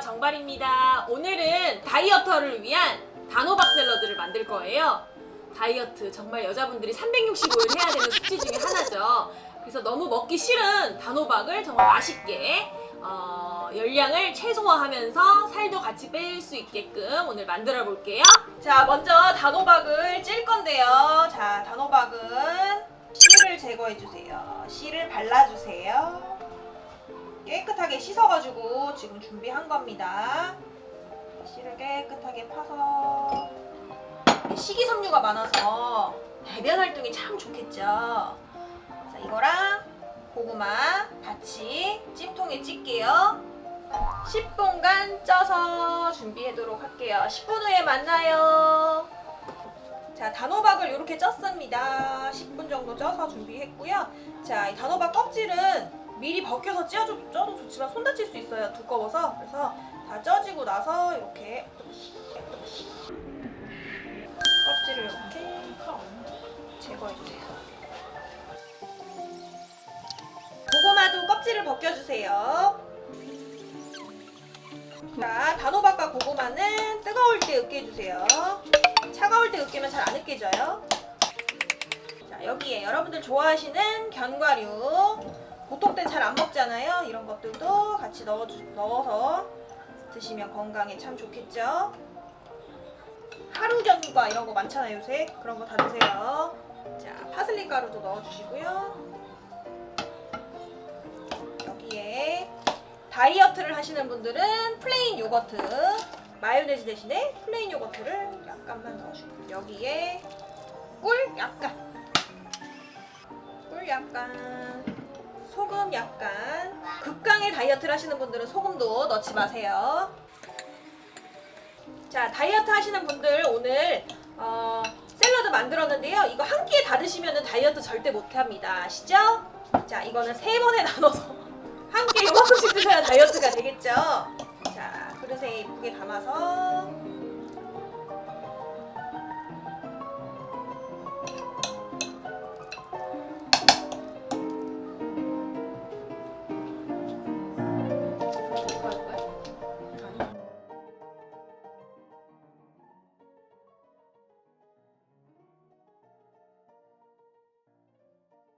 정발입니다. 오늘은 다이어터를 위한 단호박 샐러드를 만들 거예요. 다이어트 정말 여자분들이 365일 해야 되는 숙제 중에 하나죠. 그래서 너무 먹기 싫은 단호박을 정말 맛있게 어, 열량을 최소화하면서 살도 같이 뺄 수 있게끔 오늘 만들어 볼게요. 자, 먼저 단호박을 찔 건데요. 자, 단호박은 씨를 제거해 주세요. 씨를 발라 주세요. 깨끗하게 씻어가지고 지금 준비한 겁니다. 씨를 깨끗하게 파서 식이섬유가 많아서 배변 활동이 참 좋겠죠. 자, 이거랑 고구마 같이 찜통에 찔게요. 10분간 쪄서 준비하도록 할게요. 10분 후에 만나요. 자, 단호박을 이렇게 쪘습니다. 10분 정도 쪄서 준비했고요. 자, 이 단호박 껍질은 미리 벗겨서 쪄도, 쪄도 좋지만 손 다칠 수 있어요. 두꺼워서. 그래서 다 쪄지고 나서 이렇게 껍질을 이렇게 제거해주세요. 고구마도 껍질을 벗겨주세요. 자, 단호박과 고구마는 뜨거울 때 으깨주세요. 차가울 때 으깨면 잘 안 으깨져요. 자, 여기에 여러분들 좋아하시는 견과류. 보통 때 잘 안 먹잖아요. 이런 것들도 같이 넣어 넣어서 드시면 건강에 참 좋겠죠. 하루견과 이런 거 많잖아요 요새 그런 거 다 드세요. 자, 파슬리 가루도 넣어주시고요. 여기에 다이어트를 하시는 분들은 플레인 요거트 마요네즈 대신에 플레인 요거트를 약간만 넣어주고 여기에 꿀 약간. 꿀 약간. 소금 약간. 극강의 다이어트를 하시는 분들은 소금도 넣지 마세요. 자 다이어트 하시는 분들 오늘 어, 샐러드 만들었는데요. 이거 한 끼에 다 드시면 다이어트 절대 못합니다. 아시죠? 자 이거는 세 번에 나눠서 한 끼에 요만큼씩 드셔야 다이어트가 되겠죠? 자 그릇에 예쁘게 담아서